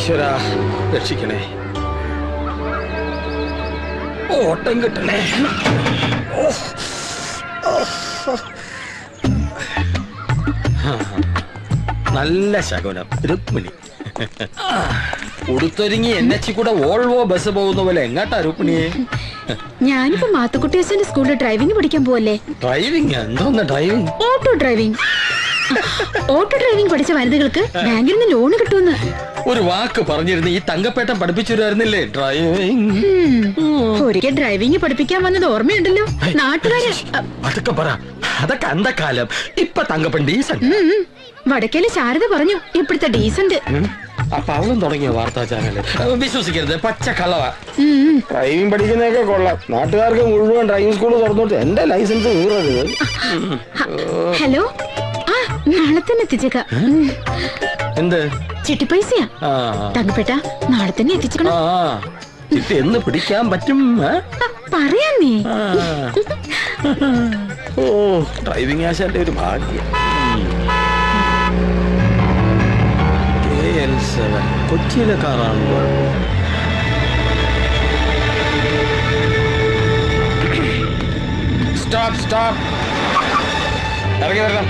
ഈശ്വര രക്ഷിക്കണേ. ഓട്ടം കിട്ടണേ. നല്ല ശകുനം രുക്മിണി. ഉടുത്തൊരുങ്ങി എൻ എച്ച് കൂടെ ഓൾവോ ബസ് പോകുന്ന പോലെ എങ്ങാട്ടാ രുക്മിണിയെ? ഞാനിപ്പോ മാത്തുക്കുട്ടി അച്ഛന്റെ സ്കൂളിൽ ഡ്രൈവിംഗ് പഠിക്കാൻ പോവല്ലേ? ഡ്രൈവിംഗ്? എന്തോന്ന് driving? Auto driving. Auto driving പഠിച്ച വനിതകൾക്ക് ബാങ്കിൽ നിന്ന് ലോൺ കിട്ടുമെന്ന്. ഒരു വാക്ക് പറഞ്ഞിരുന്നു ഈ തങ്കപ്പേട്ടൻ പഠിപ്പിച്ചുവരുന്നില്ലേ ഡ്രൈവിംഗ്. ഒരിക്കൽ ഡ്രൈവിംഗ് പഠിപ്പിക്കാൻ വന്നത് ഓർമ്മയുണ്ടല്ലോ. നാട്ടുകാരെ അതൊക്കെ പറ. അതൊക്കെ അന്തക്കാലം ഇപ്പൊ തങ്കപ്പൻ ഉം. വടക്കേലെ ശാരദ പറഞ്ഞു ഇപ്പോഴത്തെ ഡീസന്റ് അപ്പൊ അവളും തുടങ്ങിയ വാർത്താ ചാനൽ വിശ്വസിക്കരുത് പച്ച കളവ. ഡ്രൈവിംഗ് പഠിക്കുന്നതൊക്കെ കൊള്ളാം. നാട്ടുകാർക്ക് മുഴുവൻ ഡ്രൈവിംഗ് സ്കൂൾ തുറന്നോട്ട്. എന്റെ ലൈസൻസ് ഹലോ? നാളെ തന്നെ എത്തിച്ചേക്കാം. എന്ത്? ചിട്ടിപ്പൈസയാ ആ തങ്കപ്പെട്ട നാളെ തന്നെ എത്തിച്ചേക്കണം. എന്ന് പിടിക്കാൻ പറ്റും പറയാ നീ. ഓ ഡ്രൈവിംഗ് ആശാന്റെ ഒരു ഭാഗ്യം. കൊച്ചിയിലെ കാറാണല്ലോ. സ്റ്റോപ്പ് സ്റ്റോപ്പ് ഇറങ്ങി വരണം.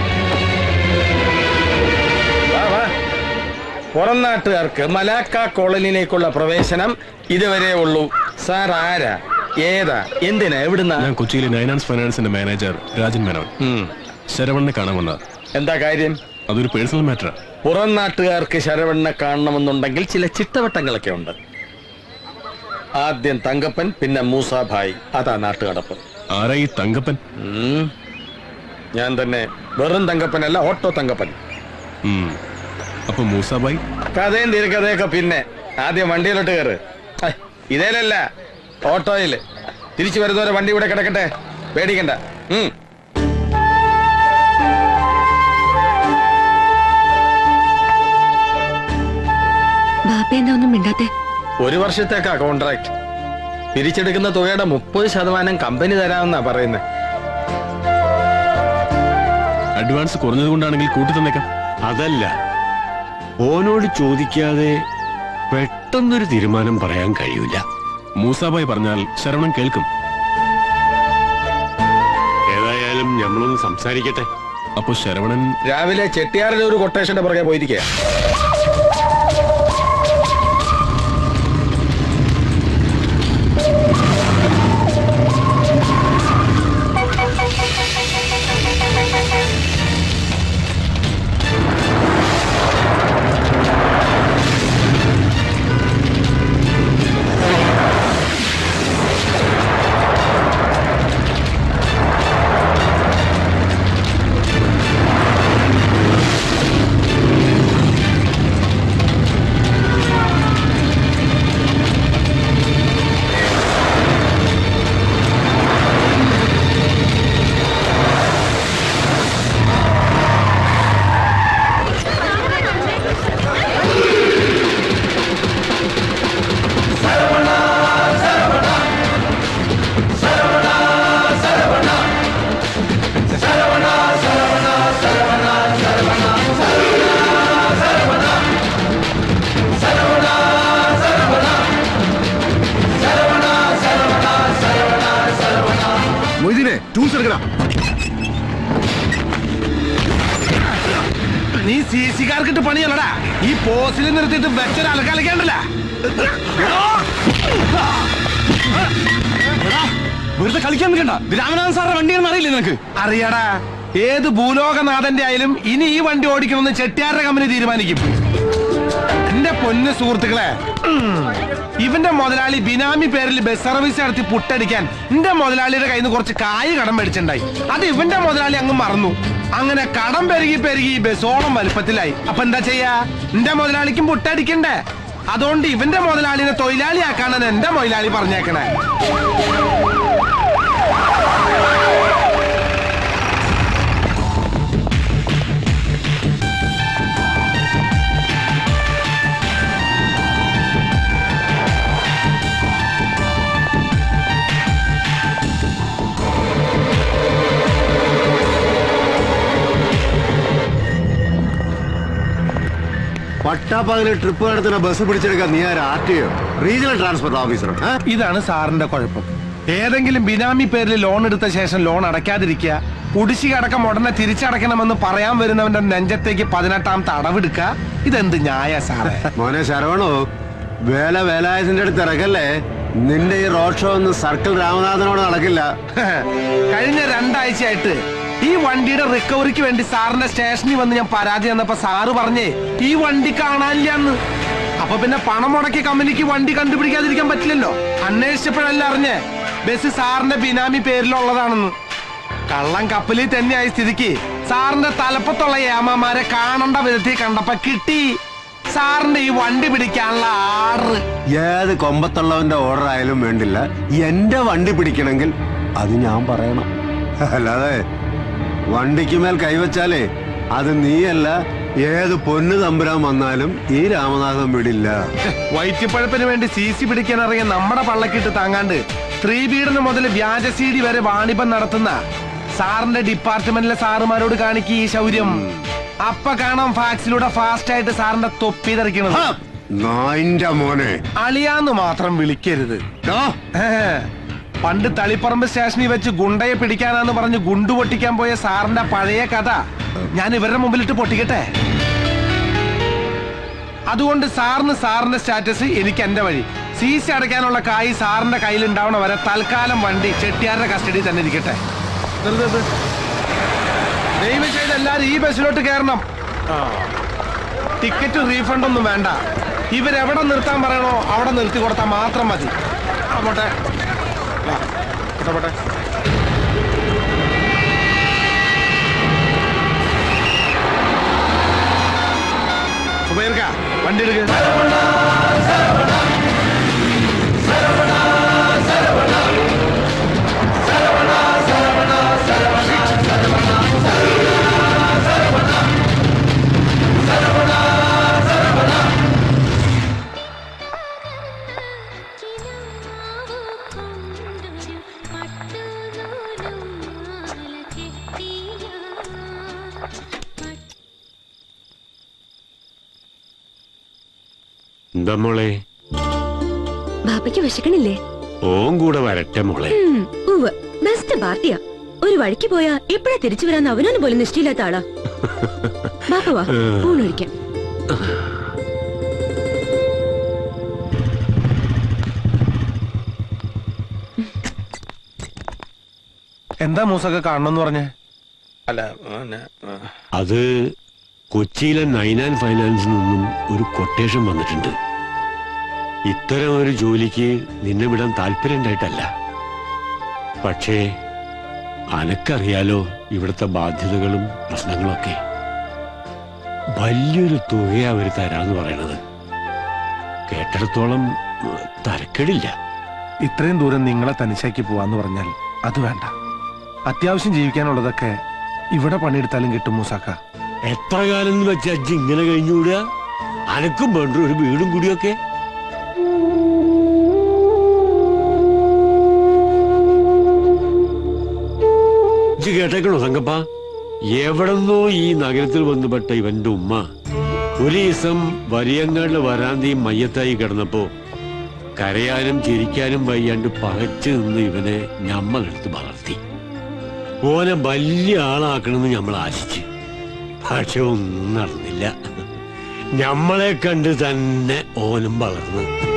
പുറം നാട്ടുകാർക്ക് മലാക്ക കോളനിയിലേക്കുള്ള പ്രവേശനം ഇതുവരെ ഉള്ളൂ. സാർ ആരാ? ഏതാ? എന്തിനാ? എവിടുന്നാ? ഞാൻ കൊച്ചിയിലെ നൈനാൻസ് ഫൈനാൻസിന്റെ മാനേജർ രാജൻ മേനോൻ. ശരവണ്ണെ കാണാൻ വന്ന എന്താ കാര്യം? അതൊരു പേഴ്സണൽ മാറ്റർ പുറം നാട്ടുകാർക്ക് ശരവണ്ണെ കാണണമെന്നുണ്ടെങ്കിൽ ചില ചിട്ടവട്ടങ്ങളൊക്കെ ഉണ്ട്. ആദ്യം തങ്കപ്പൻ പിന്നെ മൂസാഭായ്. അതാ നാട്ടുകടപ്പ്. ആരാ ഈ തങ്കപ്പൻ? ഞാൻ തന്നെ വെറും തങ്കപ്പനല്ല ഓട്ടോ തങ്കപ്പൻ. അപ്പൊ മൂസാബായി? കഥയും തിരക്കഥയൊക്കെ പിന്നെ. ആദ്യം വണ്ടിയിലോട്ട് കയറ് ഇതേലല്ല ഓട്ടോയിൽ തിരിച്ചു വരുന്നവരെ വണ്ടി ഇവിടെ കിടക്കട്ടെ. പേടിക്കണ്ട. ഒന്നും മിണ്ടാത്തെ? ഒരു വർഷത്തേക്കാ കോൺട്രാക്ട് പിരിച്ചെടുക്കുന്ന തുകയുടെ മുപ്പത് ശതമാനം കമ്പനി തരാമെന്നാ പറയുന്നത് അഡ്വാൻസ് കുറഞ്ഞത് കൊണ്ടാണെങ്കിൽ കൂട്ടി തന്നേക്കാം. അതല്ല. ഓനോട് ചോദിക്കാതെ പെട്ടെന്നൊരു തീരുമാനം പറയാൻ കഴിയൂല. മൂസാബായി പറഞ്ഞാൽ ശരവണൻ കേൾക്കും. ഏതായാലും ഞമ്മളൊന്ന് സംസാരിക്കട്ടെ. അപ്പൊ ശരവണൻ രാവിലെ ചെട്ടിയാറിലെ ഒരു കൊട്ടേഷന്റെ പുറകെ പോയിരിക്കുക സി സി കാർക്കിട്ട് പണിയല്ലടാ ഈ പോസിൽ നിർത്തിയിട്ട് വെച്ചൊരു അലക്കാലിക്കണ്ടല്ല. വെറുതെ കളിക്കാൻ നിൽക്കണ്ട. രാമനാഥൻ സാറിന്റെ വണ്ടിയാണെന്ന് അറിയില്ലേ നിനക്ക്? അറിയാടാ. ഏത് ഭൂലോകനാഥന്റെ ആയാലും ഇനി ഈ വണ്ടി ഓടിക്കണമെന്ന് ചെട്ടിയാരുടെ കമ്പനി തീരുമാനിക്കും. എന്റെ പൊന്ന് സുഹൃത്തുക്കളെ ഇവന്റെ മുതലാളി ബിനാമി പേരിൽ ബസ് സർവീസ് നടത്തി പുട്ടടിക്കാൻ എന്റെ മുതലാളിയുടെ കയ്യിൽ നിന്ന് കുറച്ച് കായ് കടം മേടിച്ചിണ്ടായി അത് ഇവന്റെ മുതലാളി അങ്ങ് മറന്നു. അങ്ങനെ കടം പെരുകി പെരുകി ബസോളം വലുപ്പത്തിലായി. അപ്പൊ എന്താ ചെയ്യാ? എന്റെ മുതലാളിക്കും പുട്ടടിക്കണ്ടേ? അതുകൊണ്ട് ഇവന്റെ മുതലാളിനെ തൊഴിലാളിയാക്കാണെന്ന് എന്റെ മുതലാളി പറഞ്ഞേക്കണേ. പട്ടാപ്പകൽ ട്രിപ്പ് നടത്തുന്ന ബസ് പിടിച്ചെടുക്കാൻ നീ ആരാ? ആർ ടി റീജിയണൽ ട്രാൻസ്പോർട്ട് ഓഫീസറോ ഇതാണ് സാറിന്റെ കുഴപ്പം. ഏതെങ്കിലും ബിനാമി പേരിൽ ലോൺ എടുത്ത ശേഷം ലോൺ അടയ്ക്കാതിരിക്കുക കുടിശ്ശിക അടക്കം ഉടനെ തിരിച്ചടയ്ക്കണമെന്ന് പറയാൻ വരുന്നവന്റെ നെഞ്ചത്തേക്ക് പതിനെട്ടാമത്തെ അടവെടുക്കുക ഇതെന്ത് ന്യായ സാറേ? മോനെ ശരവണോ വേല വേലായതിന്റെ അടുത്ത് ഇറക്കല്ലേ നിന്റെ ഈ റോഡ് ഷോ ഒന്നും സർക്കിൾ രാമനാഥനോട് നടക്കില്ല. കഴിഞ്ഞ രണ്ടാഴ്ചയായിട്ട് ഈ വണ്ടിയുടെ റിക്കവറിക്ക് വേണ്ടി സാറിന്റെ സ്റ്റേഷനിൽ വന്ന് ഞാൻ പരാതി തന്നപ്പോ സാറ് പറഞ്ഞേ ഈ വണ്ടി കാണാനില്ല അപ്പൊ പിന്നെ പണം മുടക്കി കമ്പനിക്ക് വണ്ടി കണ്ടുപിടിക്കാതിരിക്കാൻ പറ്റില്ലല്ലോ. അന്വേഷിച്ചപ്പോഴല്ല അറിഞ്ഞേ ബസ് സാറിന്റെ ബിനാമി പേരിലുള്ളതാണെന്ന്. കള്ളം കപ്പലിൽ തന്നെയായ സ്ഥിതിക്ക് സാറിന്റെ തലപ്പത്തുള്ള ഏമാമാരെ കാണണ്ട വിധത്തിൽ കണ്ടപ്പോ കിട്ടി. സാറിന്റെ ഈ വണ്ടി പിടിക്കാനുള്ള ആറ് ഏത് കൊമ്പത്തുള്ളവന്റെ ഓർഡർ ആയാലും വേണ്ടില്ല. എന്റെ വണ്ടി പിടിക്കണമെങ്കിൽ അത് ഞാൻ പറയണം. അല്ലാതെ വണ്ടിക്ക് മേൽ കൈവച്ചാലേ അത് നീയല്ല ഏത് പൊന്നു തമ്പുരാൻ വന്നാലും ഈ രാമനാഥൻ വിടില്ല. വയറ്റിപ്പഴപ്പിന് വേണ്ടി സി സി പിടിക്കാൻ ഇറങ്ങിയ നമ്മുടെ പള്ളക്കിട്ട് താങ്ങാണ്ട് സ്ത്രീ പീഡനം മുതൽ വ്യാജ സി ഡി വരെ വാണിഭം നടത്തുന്ന സാറിന്റെ ഡിപ്പാർട്ട്മെന്റിലെ സാറുമാരോട് കാണിക്ക് ഈ ശൗര്യം. അപ്പ കാണാം ഫാക്സിലൂടെ ഫാസ്റ്റ് ആയിട്ട് സാറിന്റെ തൊപ്പി തെറിക്കണത്. നായിന്റെ മോനെ. അളിയാന്ന് മാത്രം വിളിക്കരുത്. പണ്ട് തളിപ്പറമ്പ് സ്റ്റേഷനിൽ വെച്ച് ഗുണ്ടയെ പിടിക്കാനാന്ന് പറഞ്ഞ് ഗുണ്ടു പൊട്ടിക്കാൻ പോയ സാറിന്റെ പഴയ കഥ ഞാൻ ഇവരുടെ മുമ്പിലിട്ട് പൊട്ടിക്കട്ടെ? അതുകൊണ്ട് സാറിന് സാറിന്റെ സ്റ്റാറ്റസ് എനിക്ക് എന്റെ വഴി. സി സി അടയ്ക്കാനുള്ള കായ് സാറിന്റെ കയ്യിൽ ഉണ്ടാവണ വരെ തൽക്കാലം വണ്ടി ചെട്ടിയാരുടെ കസ്റ്റഡിയിൽ തന്നെ ഇരിക്കട്ടെ. ദൈവം. ദയവ് ചെയ്ത് എല്ലാരും ഈ ബസ്സിലോട്ട് കയറണം. ടിക്കറ്റ് റീഫണ്ട് ഒന്നും വേണ്ട. ഇവരെവിടെ നിർത്താൻ പറയണോ അവിടെ നിർത്തി കൊടുത്താൽ മാത്രം മതി. ആ, പോട്ടെ സുബൈർക്ക വണ്ടി എടുക്ക. എന്താ മോളെ? ബാപ്പയ്ക്ക് വിശക്കണില്ലേ? ഓൻ കൂടെ വരട്ടെ മോളെ. ഉവ് ഉവ്വ്. ബെസ്റ്റ് പാർട്ടിയാ. ഒരു വഴിക്ക് പോയാ എപ്പോഴാ തിരിച്ചു വരാന്ന് അവനൊന്നും പോലും നിശ്ചയില്ലാത്ത ആളാ. ബാപ്പ വാ ഊണൊഴിക്കാം എന്താ മൂസൊക്കെ കാണണം പറഞ്ഞേ? അല്ല അത് കൊച്ചിയിലെ നൈൻ ആൻഡ് ഫൈനാൻസിൽ നിന്നും ഒരു കൊട്ടേഷൻ വന്നിട്ടുണ്ട്. ഇത്തരം ഒരു ജോലിക്ക് നിന്നെ വിടാൻ താല്പര്യമുണ്ടായിട്ടല്ല. പക്ഷേ അനക്കറിയാലോ ഇവിടുത്തെ ബാധ്യതകളും പ്രശ്നങ്ങളൊക്കെ. വലിയൊരു തുകയാ അവർ തരാന്ന് പറയണത്. കേട്ടിടത്തോളം തരക്കേടില്ല. ഇത്രയും ദൂരം നിങ്ങളെ തനിച്ചാക്കി പോവാന്ന് പറഞ്ഞാൽ അത് വേണ്ട. അത്യാവശ്യം ജീവിക്കാനുള്ളതൊക്കെ ഇവിടെ പണിയെടുത്താലും കിട്ടും മൂസാക്ക. എത്ര കാലം എന്ന് വെച്ചാ ഇങ്ങനെ കഴിഞ്ഞുകൂടുക അനക്കും വേണ്ട ഒരു വീടും കൂടിയൊക്കെ. ഇജ്ജ് കേട്ടേക്കണോ സംഗപ്പ? എവിടെന്നോ ഈ നഗരത്തിൽ വന്നുപെട്ട ഇവന്റെ ഉമ്മ. ഒരു ദിവസം വരിയങ്ങളുടെ വരാന്തിയും മയ്യത്തായി കിടന്നപ്പോ കരയാനും ചിരിക്കാനും വയ്യാണ്ട് പകച്ചു നിന്ന് ഇവനെ ഞമ്മളെടുത്ത് വളർത്തി. ഓനെ വലിയ ആളാക്കണമെന്ന് ഞമ്മൾ ആശിച്ചു. പക്ഷെ ഒന്നും നടന്നില്ല. ഞമ്മളെ കണ്ട് തന്നെ ഓനും വളർന്നു.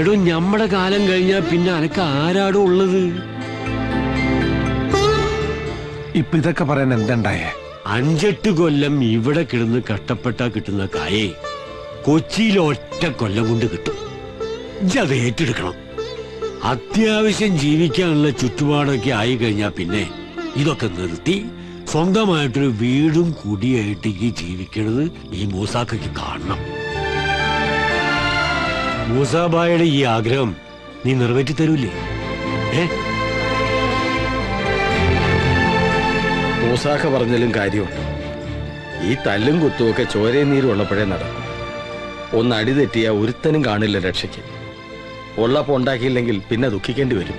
എടോ ഞമ്മടെ കാലം കഴിഞ്ഞാ പിന്നെ അനക്ക് ആരാടോ ഉള്ളത്? ഇപ്പൊ ഇതൊക്കെ പറയാൻ എന്തുണ്ടായേ? അഞ്ചെട്ട് കൊല്ലം ഇവിടെ കിടന്ന് കഷ്ടപ്പെട്ടാ കിട്ടുന്ന കായെ കൊച്ചിയിൽ ഒറ്റ കൊല്ലം കൊണ്ട് കിട്ടും. അത് ഏറ്റെടുക്കണം. അത്യാവശ്യം ജീവിക്കാനുള്ള ചുറ്റുപാടൊക്കെ ആയി കഴിഞ്ഞാ പിന്നെ ഇതൊക്കെ നിർത്തി സ്വന്തമായിട്ടൊരു വീടും കുടിയായിട്ടേക്ക് ജീവിക്കണത് ഈ മൂസാക്കയ്ക്ക് കാണണം. മൂസാബായുടെ ഈ ആഗ്രഹം നീ നിറവേറ്റി തരൂലേ ഏ? മൂസാക്ക പറഞ്ഞാലും കാര്യമുണ്ട് ഈ തല്ലും കുത്തുമൊക്കെ ചോരയും നീരും ഉള്ളപ്പോഴേ നടക്കും. ഒന്ന് അടി തെറ്റിയാൽ ഒരുത്തനും കാണില്ല രക്ഷയ്ക്ക്. ഉള്ളപ്പോൾ ഉണ്ടാക്കിയില്ലെങ്കിൽ പിന്നെ ദുഃഖിക്കേണ്ടി വരും.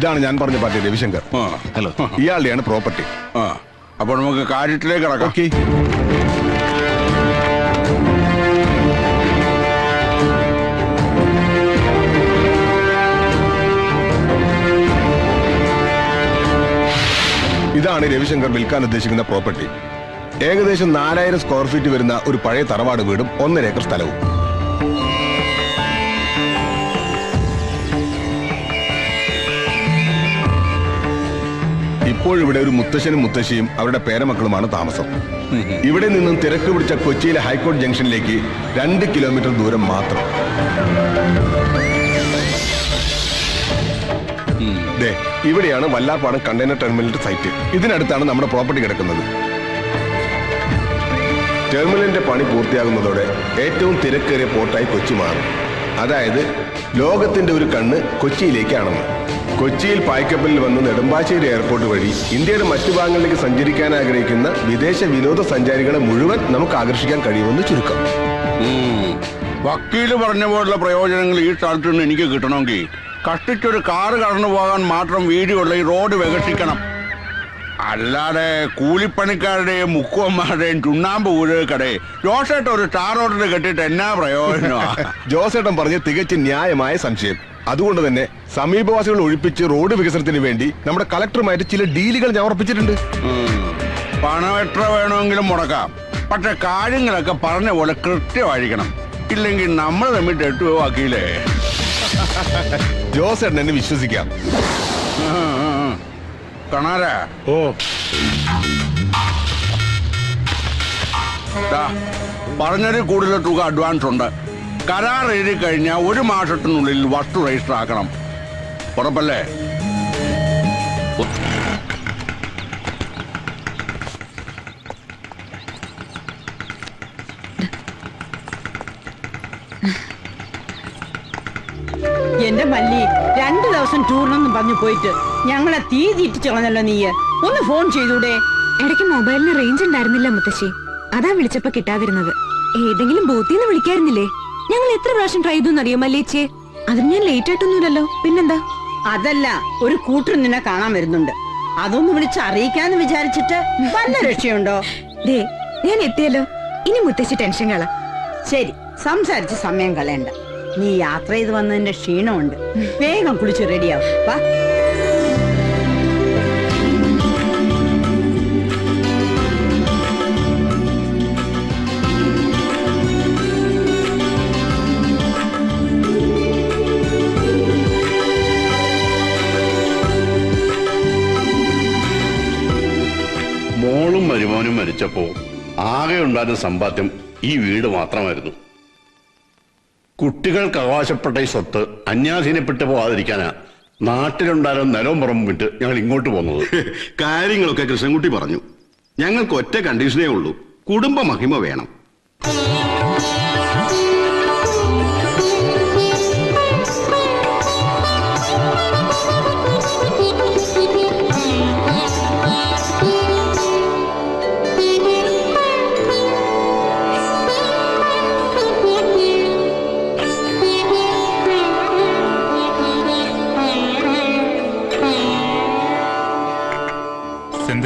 ഇതാണ് ഞാൻ പറഞ്ഞ പാർട്ടി രവിശങ്കർ. ഹലോ ഇയാളുടെയാണ് പ്രോപ്പർട്ടി അപ്പോൾ അപ്പൊ നമുക്ക് കാര്യത്തിലേക്ക് കിടക്കാം. ഓക്കെ ഇതാണ് രവിശങ്കർ വിൽക്കാൻ ഉദ്ദേശിക്കുന്ന പ്രോപ്പർട്ടി ഏകദേശം നാലായിരം സ്ക്വയർ ഫീറ്റ് വരുന്ന ഒരു പഴയ തറവാട് വീടും ഒന്നര ഏക്കർ സ്ഥലവും. ഇപ്പോഴിവിടെ ഒരു മുത്തശ്ശനും മുത്തശ്ശിയും അവരുടെ പേരമക്കളുമാണ് താമസം. ഇവിടെ നിന്നും തിരക്ക് പിടിച്ച കൊച്ചിയിലെ ഹൈക്കോടതി ജംഗ്ഷനിലേക്ക് രണ്ട് കിലോമീറ്റർ ദൂരം മാത്രം. ദേ, ഇവിടെയാണ് വല്ലാപ്പാടം കണ്ടെയ്നർ ടെർമിനലിന്റെ സൈറ്റ്. ഇതിനടുത്താണ് നമ്മുടെ പ്രോപ്പർട്ടി കിടക്കുന്നത്. ടെർമിനലിന്റെ പണി പൂർത്തിയാകുന്നതോടെ ഏറ്റവും തിരക്കേറിയ പോർട്ടായി കൊച്ചി മാറും. അതായത് ലോകത്തിന്റെ ഒരു കണ്ണ് കൊച്ചിയിലേക്കാണെന്ന്. കൊച്ചിയിൽ പായ്ക്കപ്പലിൽ വന്ന് നെടുമ്പാശ്ശേരി എയർപോർട്ട് വഴി ഇന്ത്യയുടെ മറ്റു ഭാഗങ്ങളിലേക്ക് സഞ്ചരിക്കാൻ ആഗ്രഹിക്കുന്ന വിദേശ വിനോദസഞ്ചാരികളെ മുഴുവൻ നമുക്ക് ആകർഷിക്കാൻ കഴിയുമെന്ന് ചുരുക്കം. വക്കീൽ പറഞ്ഞ പോലുള്ള പ്രയോജനങ്ങൾ ഈ സ്ഥലത്ത് നിന്ന് എനിക്ക് കിട്ടണമെങ്കിൽ കഷ്ടിച്ചൊരു കാറ് കടന്നു പോകാൻ മാത്രം വീതിയുള്ള ഈ റോഡ് വികസിക്കണം. അല്ലാതെ കൂലിപ്പണിക്കാരുടെയും മുക്കുവന്മാരുടെയും ചുണ്ണാമ്പ് ഊഴക്കടെ ജോസേട്ട ഒരു സ്റ്റാർ ഓർഡർ കെട്ടിട്ട് എന്നാ പ്രയോജനമാ? ജോസേട്ടൻ പറഞ്ഞ് തികച്ചും ന്യായമായ സംശയം. അതുകൊണ്ട് തന്നെ സമീപവാസികൾ ഒഴിപ്പിച്ച് റോഡ് വികസനത്തിന് വേണ്ടി നമ്മുടെ കളക്ടറുമായിട്ട് ചില ഡീലുകൾ ഞാൻ ഉറപ്പിച്ചിട്ടുണ്ട്. പണം എത്ര വേണമെങ്കിലും മുടക്കാം. പക്ഷെ കാര്യങ്ങളൊക്കെ പറഞ്ഞ പോലെ കൃത്യമായിരിക്കണം. ഇല്ലെങ്കിൽ നമ്മൾ തമ്മിൽ തെറ്റുവോ ജോസ് എന്നെ വിശ്വസിക്കാം. കണാര. ഓ. പറഞ്ഞതിൽ കൂടുതൽ തുക അഡ്വാൻസ് ഉണ്ട്. കരാർ എഴുതി കഴിഞ്ഞാൽ ഒരു മാസത്തിനുള്ളിൽ വസ്തു രജിസ്റ്റർ ആക്കണം. ഉറപ്പല്ലേ? എന്റെ മല്ലി രണ്ടു ദിവസം ടൂറിനൊന്നും പറഞ്ഞു പോയിട്ട് ഞങ്ങളെ തീ തീറ്റിച്ചു കളഞ്ഞല്ലോ നീയ്. ഒന്ന് ഫോൺ ചെയ്തൂടെ? ഇടയ്ക്ക് മൊബൈലിന് റേഞ്ച് ഉണ്ടായിരുന്നില്ല മുത്തശ്ശി. അതാ വിളിച്ചപ്പോ കിട്ടാതിരുന്നത്. ഏതെങ്കിലും ബോത്തിന്ന് വിളിക്കായിരുന്നില്ലേ? ഞങ്ങൾ എത്ര പ്രാവശ്യം ട്രൈ ചെയ്തു അറിയോ മല്ലേച്ചേ? അതിന് ഞാൻ ലേറ്റ് ആയിട്ടൊന്നുമില്ലല്ലോ. പിന്നെന്താ? അതല്ല ഒരു കൂട്ടർ നിന്നെ കാണാൻ വരുന്നുണ്ട്. അതൊന്ന് വിളിച്ച് അറിയിക്കാന്ന് വിചാരിച്ചിട്ട് വല്ല രക്ഷയുണ്ടോ? ദേ ഞാൻ എത്തിയല്ലോ. ഇനി മുത്തശ്ശി ടെൻഷൻ കള. ശരി സംസാരിച്ച് സമയം കളയണ്ട. നീ യാത്ര ചെയ്ത് വന്നതിന്റെ ക്ഷീണമുണ്ട്. വേഗം കുളിച്ച് റെഡിയാവും വാ. മരിച്ചപ്പോ ആകെ ഉണ്ടായിരുന്ന സമ്പാദ്യം ഈ വീട് മാത്രമായിരുന്നു. കുട്ടികൾക്ക് അവകാശപ്പെട്ട ഈ സ്വത്ത് അന്യാധീനപ്പെട്ടു പോകാതിരിക്കാനാ നാട്ടിലുണ്ടായിരുന്ന നിലവും പുറം വിട്ട് ഞങ്ങൾ ഇങ്ങോട്ട് പോകുന്നത് കാര്യങ്ങളൊക്കെ കൃഷ്ണൻകുട്ടി പറഞ്ഞു. ഞങ്ങൾക്ക് ഒറ്റ കണ്ടീഷനേ ഉള്ളൂ. കുടുംബ മഹിമ വേണം.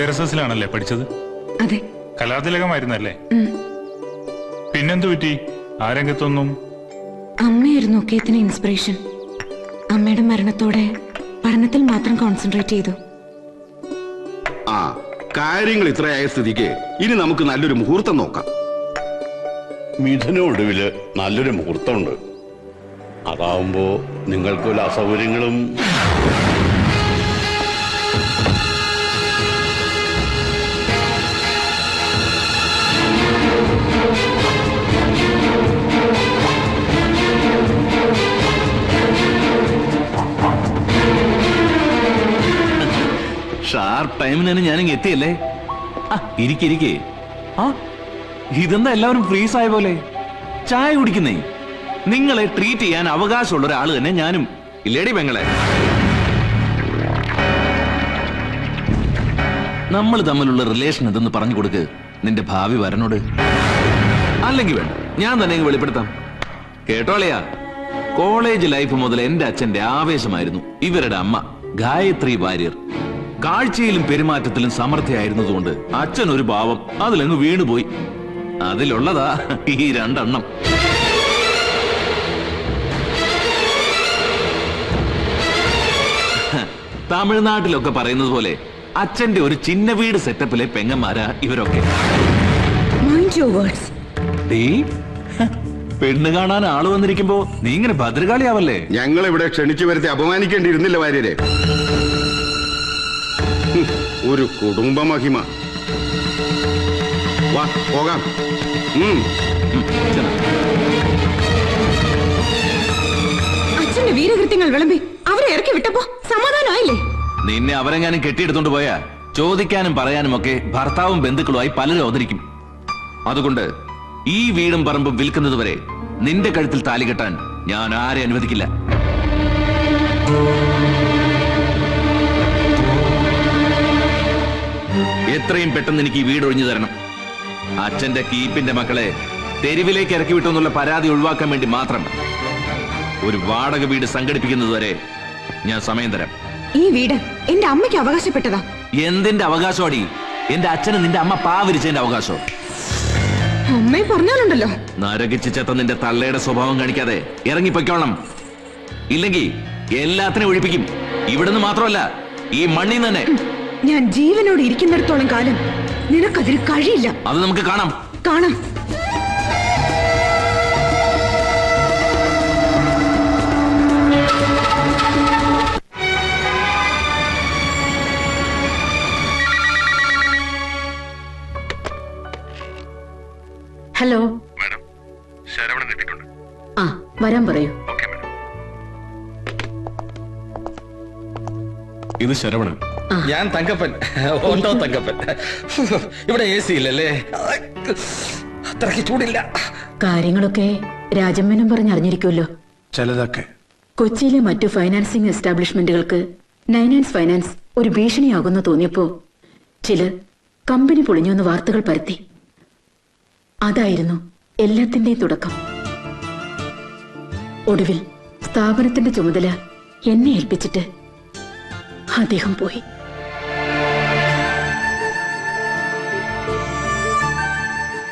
എസ് എസിലാണല്ലേ പഠിച്ചത്? അതെ. കലാതിലകമായിരുന്നല്ലേ. പിന്നെന്തു പറ്റി? ആ രംഗത്തൊന്നും? അമ്മയായിരുന്നു ഒക്കേത്തിന് ഇൻസ്പിറേഷൻ. അമ്മയുടെ മരണത്തോടെ പഠനത്തിൽ മാത്രം കോൺസെൻട്രേറ്റ് ചെയ്തു. ആ കാര്യങ്ങൾ ഇത്രയായ സ്ഥിതിക്ക് ഇനി നമുക്ക് നല്ലൊരു മുഹൂർത്തം നോക്കാം. മിഥുന ഒടുവിൽ നല്ലൊരു മുഹൂർത്തമുണ്ട്. അതാവുമ്പോ നിങ്ങൾക്കൊരു അസൗകര്യങ്ങളും ടൈമിന് തന്നെ ഞാനിങ്ങ് എത്തിയല്ലേ? ഇരിക്കിരിക്കേ ആ ഇതെന്താ എല്ലാവരും ഫ്രീസ് ആയ പോലെ? ചായ കുടിക്കുന്നേ? നിങ്ങളെ ട്രീറ്റ് ചെയ്യാൻ അവകാശമുള്ള ഒരാൾ തന്നെ ഞാനും. ഇല്ലേടി പെങ്ങളെ? നമ്മൾ തമ്മിലുള്ള റിലേഷൻ എന്തെന്ന് പറഞ്ഞു കൊടുക്ക്. നിന്റെ ഭാവി വരനോട്. അല്ലെങ്കിൽ വേണ്ട ഞാൻ തന്നെ വെളിപ്പെടുത്താം. കേട്ടോളിയാ കോളേജ് ലൈഫ് മുതൽ എന്റെ അച്ഛന്റെ ആവേശമായിരുന്നു ഇവരുടെ അമ്മ ഗായത്രി വാര്യർ. കാഴ്ചയിലും പെരുമാറ്റത്തിലും സമർത്ഥയായിരുന്നതുകൊണ്ട് അച്ഛൻ ഒരു ഭാവം അതിലങ്ങ് വീണുപോയി. അതിലുള്ളതാ ഈ രണ്ടെണ്ണം. തമിഴ്നാട്ടിലൊക്കെ പറയുന്നത് പോലെ അച്ഛന്റെ ഒരു ചിന്ന വീട് സെറ്റപ്പിലെ പെങ്ങന്മാരാ ഇവരൊക്കെ. പെണ്ണ് കാണാൻ ആൾ വന്നിരിക്കുമ്പോ നീ ഇങ്ങനെ ഭദ്രകാളിയാവല്ലേ? ഞങ്ങൾ ഇവിടെ ക്ഷണിച്ചു വരുത്തി അപമാനിക്കേണ്ടിയിരുന്നില്ല ഭാര്യരെ. ഒരു കുടുംബമഹിമ. വാ പോകാം. അച്ഛന്റെ വീരകൃത്യങ്ങൾ വിളമ്പി അവരെ ഇറക്കി വിട്ടപ്പോ സമാധാനമായില്ലേ? നിന്നെ അവരെങ്ങാനും കെട്ടിയെടുത്തോണ്ട് പോയാ ചോദിക്കാനും പറയാനും ഒക്കെ ഭർത്താവും ബന്ധുക്കളുമായി പലരും അവതരിക്കും. അതുകൊണ്ട് ഈ വീടും പറമ്പും വിൽക്കുന്നത് വരെ നിന്റെ കഴുത്തിൽ താലി കെട്ടാൻ ഞാൻ ആരെ അനുവദിക്കില്ല. എത്രയും പെട്ടെന്ന് എനിക്ക് ഈ വീട് ഒഴിഞ്ഞു തരണം. അച്ഛന്റെ കീപ്പിന്റെ മക്കളെ തെരുവിലേക്ക് ഇറക്കി വിട്ടു എന്നുള്ള പരാതി ഒഴിവാക്കാൻ വേണ്ടി മാത്രം ഒരു വാടക വീട് സംഘടിപ്പിക്കുന്നത് വരെ ഞാൻ സമയം തരാം. ഈ വീട് എന്റെ അമ്മയ്ക്ക് അവകാശപ്പെട്ടതാ. എന്തിന്റെ അവകാശമാടി? എന്റെ അച്ഛന് നിന്റെ അമ്മ പാവരിച്ചതിന്റെ അവകാശം. അമ്മയെ പറഞ്ഞാലുണ്ടല്ലോ. നരകിച്ച് ചെത്ത നിന്റെ തള്ളയുടെ സ്വഭാവം കാണിക്കാതെ ഇറങ്ങിപ്പൊയ്ക്കോണം. ഇല്ലെങ്കിൽ എല്ലാത്തിനും ഒഴിപ്പിക്കും. ഇവിടുന്ന് മാത്രമല്ല ഈ മണ്ണിൽ നിന്ന് തന്നെ. ഞാൻ ജീവനോട് ഇരിക്കുന്നിടത്തോളം കാലം നിനക്കതിൽ കഴിയില്ല. അത് നമുക്ക് കാണാം. കാണാം. ഹലോ. ആ വരാൻ പറയൂ. ഇത് ശരവണൻ. ഞാൻ തങ്കപ്പൻ. ഓട്ടോ തങ്കപ്പൻ. ഇവിടെ എ സി ഇല്ലല്ലേ? അത്രയ്ക്ക് ചൂടില്ല. കാര്യങ്ങളൊക്കെ രാജമ്മനും പറഞ്ഞറിഞ്ഞിരിക്കുമല്ലോ ചിലതൊക്കെ. കൊച്ചിയിലെ മറ്റു ഫൈനാൻസിംഗ് എസ്റ്റാബ്ലിഷ്മെന്റുകൾക്ക് നൈനാൻസ് ഫൈനാൻസ് ഒരു ഭീഷണിയാകുന്നു തോന്നിയപ്പോ ചിലർ കമ്പനി പൊളിഞ്ഞുവെന്ന് വാർത്തകൾ പരത്തി. അതായിരുന്നു എല്ലാത്തിന്റെയും തുടക്കം. ഒടുവിൽ സ്ഥാപനത്തിന്റെ ചുമതല എന്നെ ഏൽപ്പിച്ചിട്ട് അദ്ദേഹം പോയി.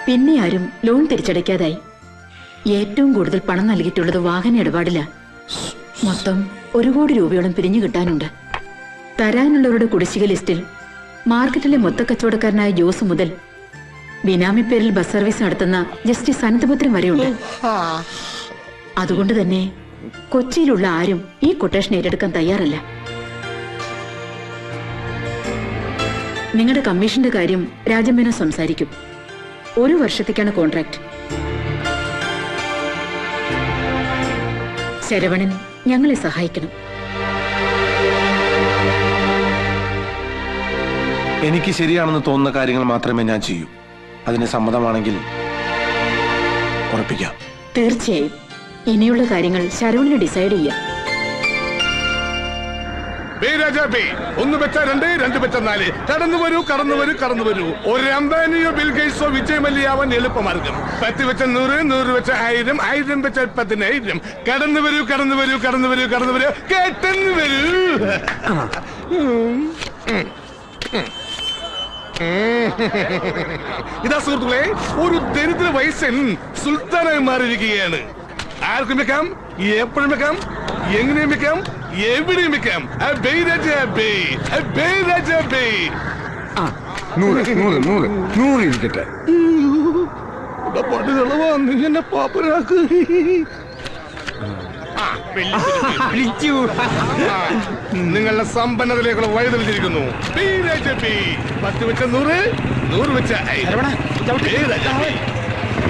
പിന്നെ ആരും ലോൺ തിരിച്ചടയ്ക്കാതായി. ഏറ്റവും കൂടുതൽ പണം നൽകിയിട്ടുള്ളത് വാഹന ഇടപാടില്ല മൊത്തം ഒരു കോടി രൂപയോളം പിരിഞ്ഞു കിട്ടാനുണ്ട്. തരാനുള്ളവരുടെ കുടിശ്ശിക ലിസ്റ്റിൽ മാർക്കറ്റിലെ മൊത്തക്കച്ചവടക്കാരനായ ജോസ് മുതൽ ബിനാമി പേരിൽ ബസ് സർവീസ് നടത്തുന്ന ജസ്റ്റിസ് അനന്തപുത്രം വരെയുണ്ട്. അതുകൊണ്ട് തന്നെ കൊച്ചിയിലുള്ള ആരും ഈ കൊട്ടേഷൻ ഏറ്റെടുക്കാൻ തയ്യാറല്ല. നിങ്ങളുടെ കമ്മീഷന്റെ കാര്യം രാജമേനോ സംസാരിക്കും. ഒരു വർഷത്തേക്കാണ് കോൺട്രാക്ട്. ശരവണൻ ഞങ്ങളെ സഹായിക്കണം. എനിക്ക് ശരിയാണെന്ന് തോന്നുന്ന കാര്യങ്ങൾ മാത്രമേ ഞാൻ ചെയ്യൂ. അതിന് സമ്മതമാണെങ്കിൽ ഉറപ്പിക്കാം. തീർച്ചയായും. ഇനിയുള്ള കാര്യങ്ങൾ ശരവണന് ഡിസൈഡ് ചെയ്യാം. വെച്ച രണ്ട് രണ്ട് വെച്ച കടന്നു കടന്നു കടന്നു ഒരു അംബാനിയോ വെച്ച വെച്ച വെച്ച പതിനായിരം. കടന്നു കടന്നു കടന്നു കടന്നു ഇതാ സുഹൃത്തുക്കളെ ഒരു ദരിദ്ര വയസ്സൻ സുൽത്താനായി മാറിയിരിക്കുകയാണ്. ആർക്കും വെക്കാം? എപ്പോഴും വെക്കാം എങ്ങനെയും വെക്കാം എവിടെയും വെക്കാം നൂറ് നൂറ് നൂറ് നൂറ് ഇരിക്കട്ടെ. നീ എന്നെ പാപ്പനാക്ക് നിങ്ങളുടെ സമ്പന്നതയിലേക്കുള്ള വഴി തെളിഞ്ഞിരിക്കുന്നു ബേ രാജ ബേ. പത്ത് വെച്ച നൂറ് നൂറ് വെച്ച.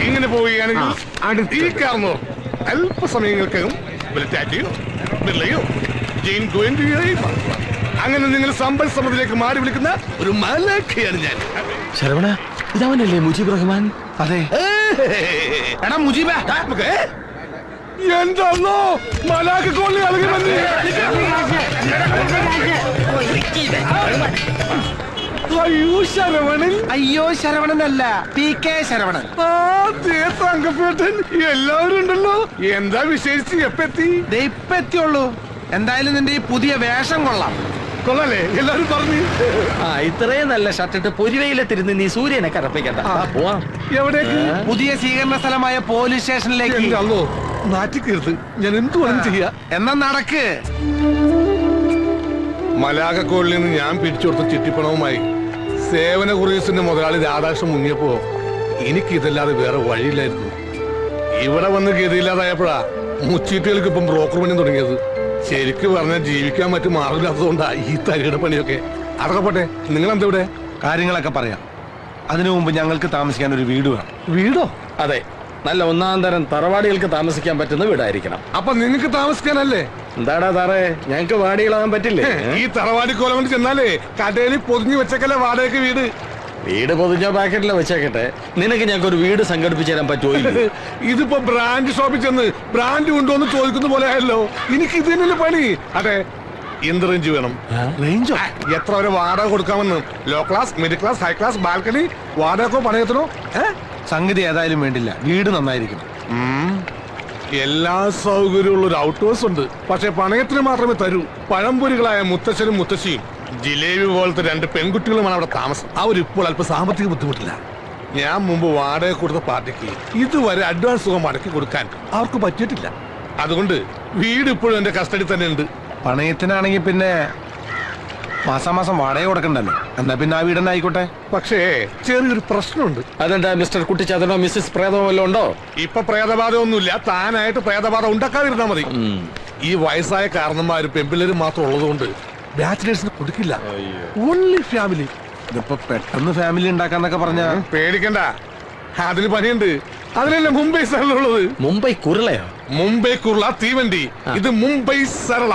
ഇങ്ങനെ പോവുകയാണെങ്കിൽ ഈ കാർന്നോ അല്പസമയങ്ങൾക്കകം ടാറ്റയോ ബിർളയോ ജെയിൻ ഗോയന്റിയായി മാറും. അങ്ങനെ നിങ്ങൾ സമ്പൽ സമൃദ്ധിയിലേക്ക് മാറി വിളിക്കുന്ന ഒരു മലക്കയാണ് ഞാൻ. ശരവണ ഇതവനല്ലേ മുജീബ് റഹ്മാൻ? അതെ. എടാ മുജീബ എന്താണോ മലാഖ കോളി അളകി വന്ന്. അയ്യോ ശരവണൻ. അയ്യോ ശരവണനല്ല പി കെ ശരവണൻ. തങ്കപ്പേട്ടൻ. എല്ലാവരും ഉണ്ടല്ലോ. എന്താ വിശേഷിച്ച് എപ്പെത്തി ഇപ്പെത്തിയുള്ളൂ എന്തായാലും നിന്റെ ഈ പുതിയ വേഷം കൊള്ളാം. കൊള്ളാലേ. എല്ലാവരും പറഞ്ഞു. ആ ഇത്രയും നല്ല ഷർട്ടിട്ട് പൊരിവയിലെത്തിരുന്ന് നീ സൂര്യനെ കറപ്പിക്കണ്ട. പോവാം. എവിടേക്ക്? പുതിയ സ്വീകരണ സ്ഥലമായ പോലീസ് സ്റ്റേഷനിലേക്ക്. എന്റെ അല്ലോ നാറ്റിക്കരുത്. ഞാൻ എന്തു വേണം ചെയ്യാ? എന്നാ നടക്ക്. മലാകക്കോളിൽ നിന്ന് ഞാൻ പിടിച്ചു കൊടുത്ത ചിട്ടിപ്പണവുമായി സേവന കുറീസിന്റെ മുതലാളി രാധാകൃഷ്ണൻ മുങ്ങിയപ്പോ എനിക്ക് ഇതല്ലാതെ വേറെ വഴിയില്ലായിരുന്നു. ഇവിടെ വന്ന് ഗതിയില്ലാതായപ്പോഴാ മുച്ചീട്ടുകൾക്ക് ഇപ്പം ബ്രോക്കർ പണി തുടങ്ങിയത്. ശരിക്ക് പറഞ്ഞാൽ ജീവിക്കാൻ മറ്റു മാർഗമില്ലാത്തതുകൊണ്ടാ ഈ തരിയുടെ പണിയൊക്കെ. അതൊക്കെ പോട്ടെ നിങ്ങൾ എന്താ ഇവിടെ? കാര്യങ്ങളൊക്കെ പറയാം. അതിനു മുമ്പ് ഞങ്ങൾക്ക് താമസിക്കാൻ ഒരു വീട് വേണം. വീടോ? അതെ. നല്ല ഒന്നാം തരം തറവാടികൾക്ക് താമസിക്കാൻ പറ്റുന്ന വീടായിരിക്കണം. അപ്പൊ നിനക്ക് താമസിക്കാനല്ലേ? എന്താടാ താറേ ഞങ്ങക്ക് വാടികളാകാൻ പറ്റില്ലേ? ഈ തറവാടി കോലം കൊണ്ട് ചെന്നാലേ കടയിൽ പൊതിഞ്ഞു വെച്ചേക്കല്ലേ വാടകയ്ക്ക് വീട്? വീട് പൊതിഞ്ഞ പാക്കറ്റിലെ വെച്ചേക്കട്ടെ. നിനക്ക് ഞങ്ങൾക്ക് ഒരു വീട് സംഘടിപ്പിച്ചു തരാൻ പറ്റുമോ? ഇതിപ്പോ ബ്രാൻഡ് ഷോപ്പിൽ ചെന്ന് ബ്രാൻഡ് ഉണ്ടോ എന്ന് ചോദിക്കുന്ന പോലെ ആയല്ലോ. എനിക്ക് ഇത് തന്നെയല്ലേ പണി. അതെ എന്ത് റേഞ്ച് വേണം? റേഞ്ചോ എത്ര വരെ വാടക കൊടുക്കാമെന്ന്? Low class middle class high class balcony വാടകക്കോ പണയത്തിനോ? സംഗതി ഏതായാലും വേണ്ടില്ല. വീട് നന്നായിരിക്കണം. എല്ലാ സൗകര്യമുള്ള ഒരു ഔട്ട് ഹൗസ് ഉണ്ട്. പക്ഷെ പണയത്തിന് മാത്രമേ തരൂ. പഴംപൊരികളായ മുത്തശ്ശനും മുത്തശ്ശിയും ജിലേബി പോലത്തെ രണ്ട് പെൺകുട്ടികളുമാണ് അവിടെ താമസം. അവരിപ്പോൾ അല്പം സാമ്പത്തിക ബുദ്ധിമുട്ടില്ല ഞാൻ മുമ്പ് വാടക കൊടുത്ത പാർട്ടിക്ക് ഇതുവരെ അഡ്വാൻസ് തുക മടക്കി കൊടുക്കാൻ അവർക്ക് പറ്റിയിട്ടില്ല. അതുകൊണ്ട് വീട് ഇപ്പോഴും എന്റെ കസ്റ്റഡി തന്നെ ഉണ്ട് പണയത്തിനാണെങ്കിൽ പിന്നെ മാസാമാസം വാടക കൊടുക്കണ്ടല്ലോ. എന്നാ പിന്നെ ആ വീടന്നെ ആയിക്കോട്ടെ? പക്ഷേ ചെറിയൊരു പ്രശ്നമുണ്ട്. അതെന്താ മിസ്റ്റർ കുട്ടിച്ചാതനോ മിസ്സിസ് പ്രേതമോ വല്ലതും ഉണ്ടോ? ഇപ്പൊ പ്രേതബാധ ഒന്നുമില്ല താനായിട്ട് പ്രേതബാധ ഉണ്ടാക്കാതിരുന്നാ മതി. ഈ വയസ്സായ കാരണന്മാര് പെമ്പിള്ളേര് മാത്രം ഉള്ളതുകൊണ്ട് ബാച്ചിലേഴ്സിന് കൊടുക്കില്ല. ഓൺലി ഫാമിലി ഇതിപ്പോ പെട്ടെന്ന് ഫാമിലി ഉണ്ടാക്കാന്നൊക്കെ പറഞ്ഞ പേടിക്കണ്ട. അതിന് പണിയുണ്ട്. അതിനല്ലേ മുംബൈ സരളുള്ളത്? മുംബൈ കുരുളയോ? മുംബൈ കുരുള തീവണ്ടി. ഇത് മുംബൈ സരള.